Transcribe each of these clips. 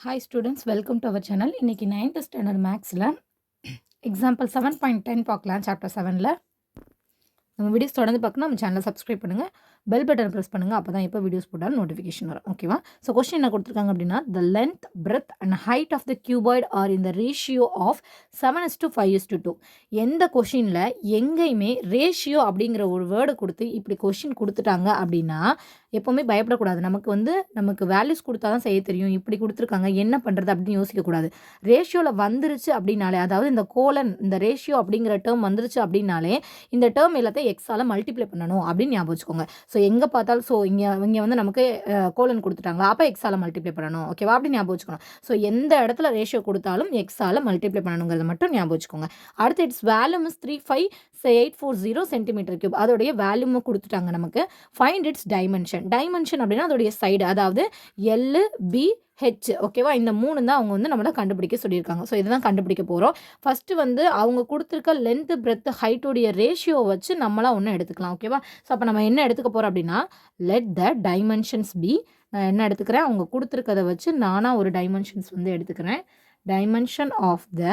Hi students welcome to our channel இன்றைக்கி ninth standard மேக்ஸில் example seven point ten பார்க்கலாம் chapter செவனில் நம்ம வீடியோஸ் தொடர்ந்து பார்க்கணும் நம்ம சேனலை சப்ஸ்கிரைப் பண்ணுங்கள் பெல் பட்டன் ப்ரெஸ் பண்ணுங்கள் அப்போ தான் எப்போ வீடியோஸ் போட்டாலும் நோட்டிஃபிகேஷன் வரும். ஓகேவா ஸோ கொஸ்டின் என்ன கொடுத்துருக்காங்க அப்படின்னா the length breadth and height of the cuboid are இந்த ratio of seven is to five is to two எந்த கொஷினில் எங்கேயுமே ரேஷியோ அப்படிங்கிற ஒரு வேர்டு கொடுத்து இப்படி கொஷின் கொடுத்துட்டாங்க அப்படின்னா எப்போவுமே பயப்படக்கூடாது. நமக்கு வந்து நமக்கு வேல்யூஸ் கொடுத்தா தான் செய்ய தெரியும். இப்படி கொடுத்துருக்காங்க என்ன பண்ணுறது அப்படின்னு யோசிக்கக்கூடாது. ரேஷியோவில் வந்துருச்சு அப்படின்னாலே அதாவது இந்த கோலன் இந்த ரேஷியோ அப்படிங்கிற டேர்ம் வந்துருச்சு அப்படின்னாலே இந்த டேர்ம் எல்லாத்தையும் எக்ஸால் மல்டிப்ளை பண்ணணும் அப்படின்னு ஞாபகம் வச்சுக்கோங்க. ஸோ எங்கே பார்த்தாலும் ஸோ இங்கே இங்கே வந்து நமக்கு கோலன் கொடுத்துட்டாங்களா? அப்போ எக்ஸால் மல்டிப்ளை பண்ணணும். ஓகேவா அப்படி ஞாபகம் வச்சுக்கணும். ஸோ எந்த இடத்துல ரேஷியோ கொடுத்தாலும் எக்ஸால் மல்டிப்ளை பண்ணணுங்கிறத மட்டும் ஞாபகம் வச்சுக்கோங்க. அடுத்து its volume is three five eight four zero centimetre cube அதோடைய வேல்யூமும் கொடுத்துட்டாங்க நமக்கு. ஃபைண்ட் இட்ஸ் டைமென்ஷன் டைமென்ஷன் அப்படின்னா அதோடைய சைடு அதாவது எல் பி ஹெச் ஓகேவா இந்த மூணு தான் அவங்க வந்து நம்மளை கண்டுபிடிக்க சொல்லியிருக்காங்க. ஸோ இதுதான் கண்டுபிடிக்க போகிறோம் ஃபஸ்ட்டு வந்து அவங்க கொடுத்துருக்க லென்த்து பிரெத்து ஹைட்டோடைய ரேஷியோ வச்சு நம்மளாம் ஒன்று எடுத்துக்கலாம் ஓகேவா ஸோ அப்போ நம்ம என்ன எடுத்துக்க போகிறோம் அப்படின்னா லெட் த டைமென்ஷன்ஸ் பி நான் என்ன எடுத்துக்கிறேன்? அவங்க கொடுத்துருக்கதை வச்சு நானாக ஒரு டைமென்ஷன்ஸ் வந்து எடுத்துக்கிறேன். Dimension of the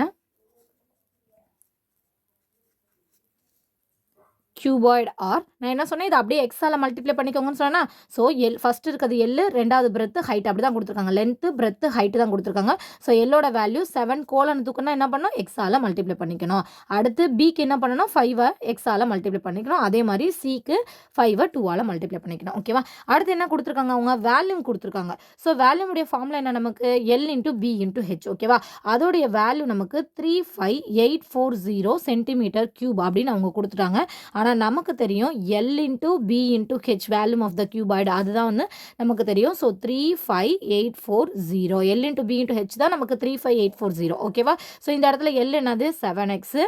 cuboid are நான் என்ன சொன்னேன்? இது அப்படியே எக்ஸால் மல்டிப்ளை பண்ணிக்கோங்கன்னு சொன்னால் ஸோ எல் ஃபஸ்ட் இருக்கிறது எல்லு ரெண்டாவது பிரெத்து ஹைட் அப்படி தான் கொடுத்துருக்காங்க. லென்த்து பிரெத்து ஹைட்டு தான் கொடுத்துருக்காங்க. ஸோ எல்லோட வேல்யூ செவன் கோலன் தூக்கணும் என்ன பண்ணணும் எக்ஸால் மல்டிப்ளை பண்ணிக்கணும். அடுத்து பிக்கு என்ன பண்ணணும்? ஃபைவை எக்ஸால் மல்டிப்ளை பண்ணிக்கணும். அதே மாதிரி சிக்கு ஃபைவை டூவால் மல்டிப்ளை பண்ணிக்கணும். ஓகேவா அடுத்து என்ன கொடுத்துருக்காங்க? அவங்க வேல்யூம் கொடுத்துருக்காங்க. ஸோ வேல்யூமுடைய ஃபார்மில் என்ன நமக்கு? L into B into H ஓகேவா அதோடைய வேல்யூ நமக்கு three five eight four zero centimetre cube அப்படின்னு அவங்க கொடுத்துட்டாங்க. ஆனால் நமக்கு தெரியும் L into B into H volume of the cuboid அதுதான் வந்து நமக்கு தெரியும். So three five eight four zero L into B into H தான் நமக்கு three five eight four zero ஓகேவா ஸோ இந்த இடத்துல எல் என்னது? செவன் எக்ஸு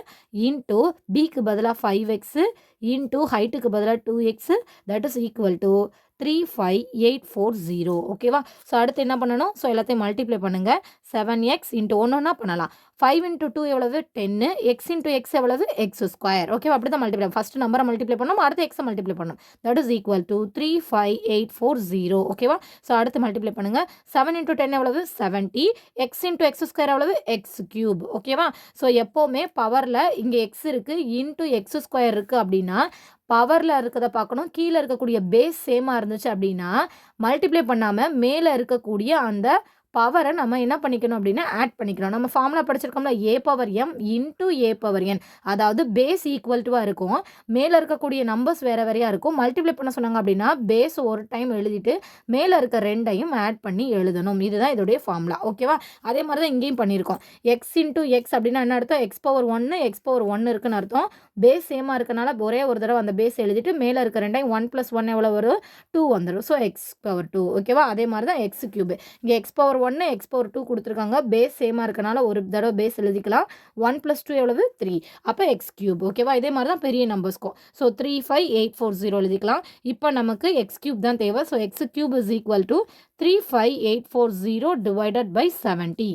இன்ட்டு பிக்கு பதிலாக ஃபைவ் எக்ஸு இன்ட்டு ஹைட்டுக்கு பதிலாக two X that is equal to three five eight four zero ஓகேவா ஸோ அடுத்து என்ன பண்ணணும்? ஸோ எல்லாத்தையும் மல்டிப்ளை பண்ணுங்கள் செவன் எக்ஸ் இன்ட்டு ஒன்று ஒன்றா பண்ணலாம். ஃபைவ் இன்ட்டு டூ எவ்வளவு? டென்னு எக்ஸ் இன்ட்டு எக்ஸ் எவ்வளவு? எக்ஸ் ஸ்கொயர் ஓகேவா அப்படி தான் மல்டிப்ளை ஃபஸ்ட் நம்பரை மல்டிப்ளை பண்ணணும். அடுத்து எக்ஸை மல்டிப்ளை பண்ணணும். That is equal to three five eight four zero ஓகேவா ஸோ அடுத்து மல்டிப்ளை பண்ணுங்கள் செவன் இன்ட்டு டென் எவ்வளவு? Seventy X into X square எவ்வளவு? எக்ஸ் கியூப் ஓகேவா ஸோ எப்போவுமே பவரில் இங்கே எக்ஸ் இருக்குது இன்ட்டு எக்ஸ் ஸ்கொயர் இருக்குது அப்படின்னா பவரில் இருக்கிறத பார்க்கணும். கீழே இருக்கக்கூடிய பேஸ் சேமாக இருந்துச்சு அப்படின்னா மல்டிப்ளை பண்ணாமல் மேலே இருக்கக்கூடிய அந்த பவரை நம்ம என்ன பண்ணிக்கணும் அப்படின்னா ஆட் பண்ணிக்கணும். நம்ம formula படிச்சிருக்கோம்ல A power M into A power N அதாவது பேஸ் ஈக்குவல் டுவாக இருக்கும். மேலே இருக்கக்கூடிய நம்பர்ஸ் வேறு வேறையாக இருக்கும். மல்டிப்ளை பண்ண சொன்னாங்க அப்படின்னா பேஸ் ஒரு டைம் எழுதிட்டு மேலே இருக்க ரெண்டையும் ஆட் பண்ணி எழுதணும். இதுதான் இதோடைய ஃபார்முலா ஓகேவா அதே மாதிரி தான் இங்கேயும் பண்ணியிருக்கோம். எக்ஸ் இன்டூ எக்ஸ் அப்படின்னா என்ன அர்த்தம்? எக்ஸ் பவர் ஒன்று எக்ஸ் பவர் ஒன்று இருக்குன்னு அர்த்தம். பேஸ் சேமாக இருக்கனால ஒரே ஒரு தடவை அந்த பேஸ் எழுதிட்டு மேலே இருக்க ரெண்டையும் ஒன் ப்ளஸ் ஒன் எவ்வளோ வரும்? டூ வந்துடும் ஸோ எக்ஸ் பவர் டூ ஓகேவா அதே மாதிரி தான் எக்ஸ் கியூபு இங்கே எக்ஸ் பவர் ஒன்று எக்ஸ் பவர் டூ கொடுத்துருக்காங்க. பேஸ் சேமாக இருக்கனால ஒரு தடவை பேஸ் எழுதிக்கலாம். ஒன் ப்ளஸ் டூ எவ்வளவு? த்ரீ அப்போ எக்ஸ் கியூப் ஓகேவா இதே மாதிரி தான் பெரிய நம்பர்ஸ்க்கும் so three five eight four zero எழுதிக்கலாம். இப்போ நமக்கு எக்ஸ் கியூப் தான் தேவை. So X cube is equal to three five eight four zero divided by seventy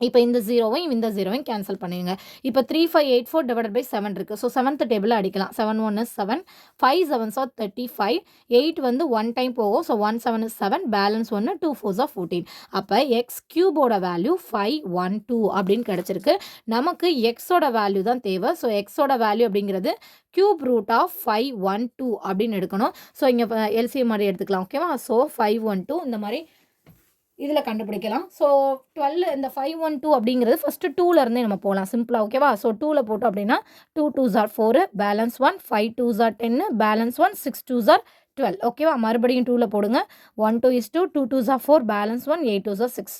இப்போ இந்த ஜீரோவையும் இந்த ஜீரோவையும் கேன்சல் பண்ணிடுங்க. இப்போ three five eight four divide by seven இருக்குது ஸோ செவன்த் டேபிள் அடிக்கலாம். Seven one is seven five seven are thirty five eight வந்து ஒன் டைம் போகும். So one seven is seven balance ஒன்று டூ ஃபோர்ஸ் ஆஃப் ஃபோர்டீன் அப்போ X கியூபோட value five one two அப்படின்னு கிடச்சிருக்கு. நமக்கு எக்ஸோட வேல்யூ தான் தேவை. ஸோ எக்ஸோட வேல்யூ அப்படிங்கிறது cube root of five one two அப்படின்னு எடுக்கணும். ஸோ இங்கே எல்சிஎம் மாதிரி எடுத்துக்கலாம். ஓகேவா ஸோ ஃபைவ் ஒன் டூ இந்த மாதிரி இதில் கண்டுபிடிக்கலாம். ஸோ டுவெல் இந்த ஃபைவ் ஒன் டூ அப்படிங்கிறது ஃபஸ்ட்டு டூலேருந்தே நம்ம போகலாம் சிம்பிளாக ஓகேவா ஸோ டூவில் போட்டோம் அப்படின்னா two two are four balance one five two are ten balance one six two are twelve ஓகேவா மறுபடியும் டூவில் போடுங்க. One two is two two two are four balance one eight two are six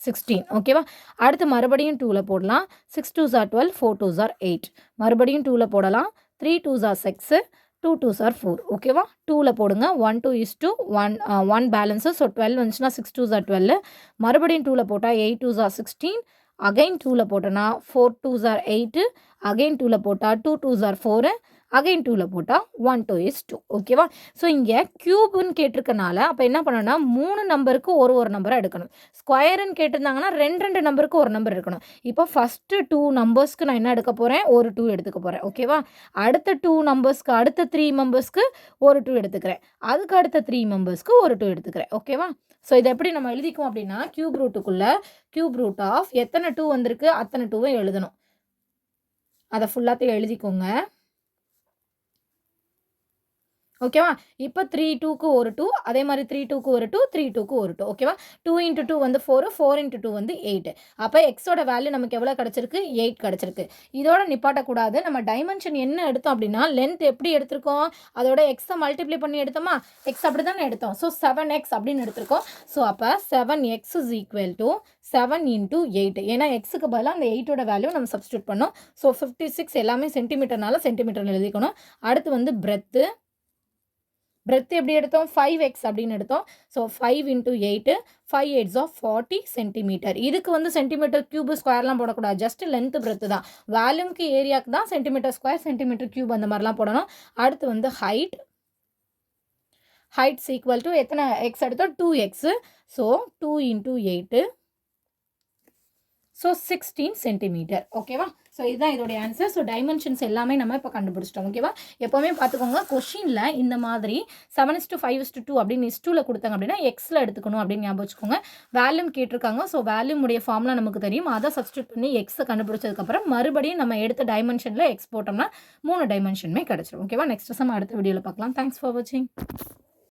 sixteen ஓகேவா அடுத்து மறுபடியும் டூவில் போடலாம். Six two are twelve four two are eight மறுபடியும் டூவில் போடலாம். Three two are six two two are four ஓகேவா டூவில் போடுங்க. One two is two one one balance so twelve வந்துச்சுன்னா சிக்ஸ் டூ ஆர் டுவெல் மறுபடியும் டூவில் போட்டால் eight two are sixteen again டூவில் போட்டோன்னா four two are eight again டூவில் போட்டால் two two are four again டூவில் போட்டால் ஒன் டூ இஸ் டூ ஓகேவா ஸோ இங்கே க்யூப்னு கேட்டிருக்கனால அப்போ என்ன பண்ணணும்னா மூணு நம்பருக்கு ஒரு ஒரு நம்பராக எடுக்கணும். ஸ்கொயருன்னு கேட்டிருந்தாங்கன்னா ரெண்டு ரெண்டு நம்பருக்கு ஒரு நம்பர் எடுக்கணும். இப்போ ஃபஸ்ட்டு டூ நம்பர்ஸ்க்கு நான் என்ன எடுக்க போகிறேன் ஒரு டூ எடுத்துக்க போகிறேன் ஓகேவா அடுத்த டூ நம்பர்ஸ்க்கு அடுத்த த்ரீ மெம்பர்ஸ்க்கு ஒரு டூ எடுத்துக்கிறேன். அதுக்கு அடுத்த த்ரீ மெம்பர்ஸ்க்கு ஒரு டூ எடுத்துக்கிறேன். ஓகேவா ஸோ இதை எப்படி நம்ம எழுதிக்கும் அப்படின்னா க்யூப் ரூட்டுக்குள்ளே க்யூப் ரூட் ஆஃப் எத்தனை டூ வந்திருக்கு? அத்தனை டூவும் எழுதணும். அதை ஃபுல்லாத்தையும் எழுதிக்கோங்க. ஓகேவா? இப்போ த்ரீ டூக்கு ஒரு டூ அதே மாதிரி த்ரீ டூக்கு ஒரு டூ த்ரீ டூக்கு ஒரு டூ ஓகேவா? டூ இன்ட்டு டூ வந்து ஃபோர் ஃபோர் இன்ட்டு டூ வந்து எயிட் அப்போ எக்ஸோட வேல்யூ நமக்கு எவ்வளோ கிடச்சிருக்கு? எயிட் கிடச்சிருக்கு. இதோட நிப்பாட்டக்கூடாது. நம்ம டைமென்ஷன் என்ன எடுத்தோம் அப்படின்னா லென்த் எப்படி எடுத்திருக்கோம்? அதோட எக்ஸை மல்டிப்ளை பண்ணி எடுத்தோமா? எக்ஸ் அப்படி தானே எடுத்தோம். ஸோ செவன் எக்ஸ் அப்படின்னு எடுத்திருக்கோம். ஸோ அப்போ seven x is equal to seven into eight ஏன்னா எக்ஸுக்கு பதிலாக அந்த எயிட்டோட வேல்யூ நம்ம சப்ஸ்டியூட் பண்ணோம். ஸோ ஃபிஃப்டி சிக்ஸ் எல்லாமே சென்டிமீட்டர்னால சென்டிமீட்டர் எழுதிக்கணும். அடுத்து வந்து பிரெத்து பிரெத் எப்படி எடுத்தோம்? ஃபைவ் எக்ஸ் அப்படின்னு எடுத்தோம். So five into eight five eights of forty centimetre இதுக்கு வந்து சென்டிமீட்டர் கியூப் ஸ்கொயர்லாம் போடக்கூடாது. ஜஸ்ட் லென்த் பிரெத்து தான். வேல்யூம்க்கு ஏரியாவுக்கு தான் சென்டிமீட்டர் ஸ்கொயர் சென்டிமீட்டர் கியூப் அந்த மாதிரிலாம் போடணும். அடுத்து வந்து ஹைட் ஹைட்ஸ் ஈக்குவல் டு எத்தனை எக்ஸ் எடுத்தோம்? Two X so two into eight so sixteen centimetre ஓகேவா ஸோ இதுதான் இதோடைய ஆன்சர் ஸோ டைமென்ஷன்ஸ் எல்லாமே நம்ம இப்போ கண்டுபிடிச்சிட்டோம். ஓகேவா எப்போவுமே பார்த்துக்கோங்க கொஷினில் இந்த மாதிரி seven is to five is to two அப்படின்னு இஸ்டூவில் கொடுத்தாங்க அப்படின்னா எக்ஸில் எடுத்துக்கணும் அப்படின்னு ஞாபகம் வச்சுக்கோங்க. வேல்யூம் கேட்டிருக்காங்க. ஸோ வேல்யூமுடைய ஃபார்ம்லாம் நமக்கு தெரியும். அதை சப்ஸ்டியூட் பண்ணி எக்ஸை கண்டுபிடிச்சதுக்கப்புறம் மறுபடியும் நம்ம எடுத்த டைமென்ஷனில் எக்ஸ் போட்டோம்னா மூணு டைமென்ஷனுமே கிடச்சிடும் ஓகேவா நெக்ஸ்ட் சம் அடுத்த வீடியோவில் பார்க்கலாம். தேங்க்ஸ் ஃபார் வாட்சிங்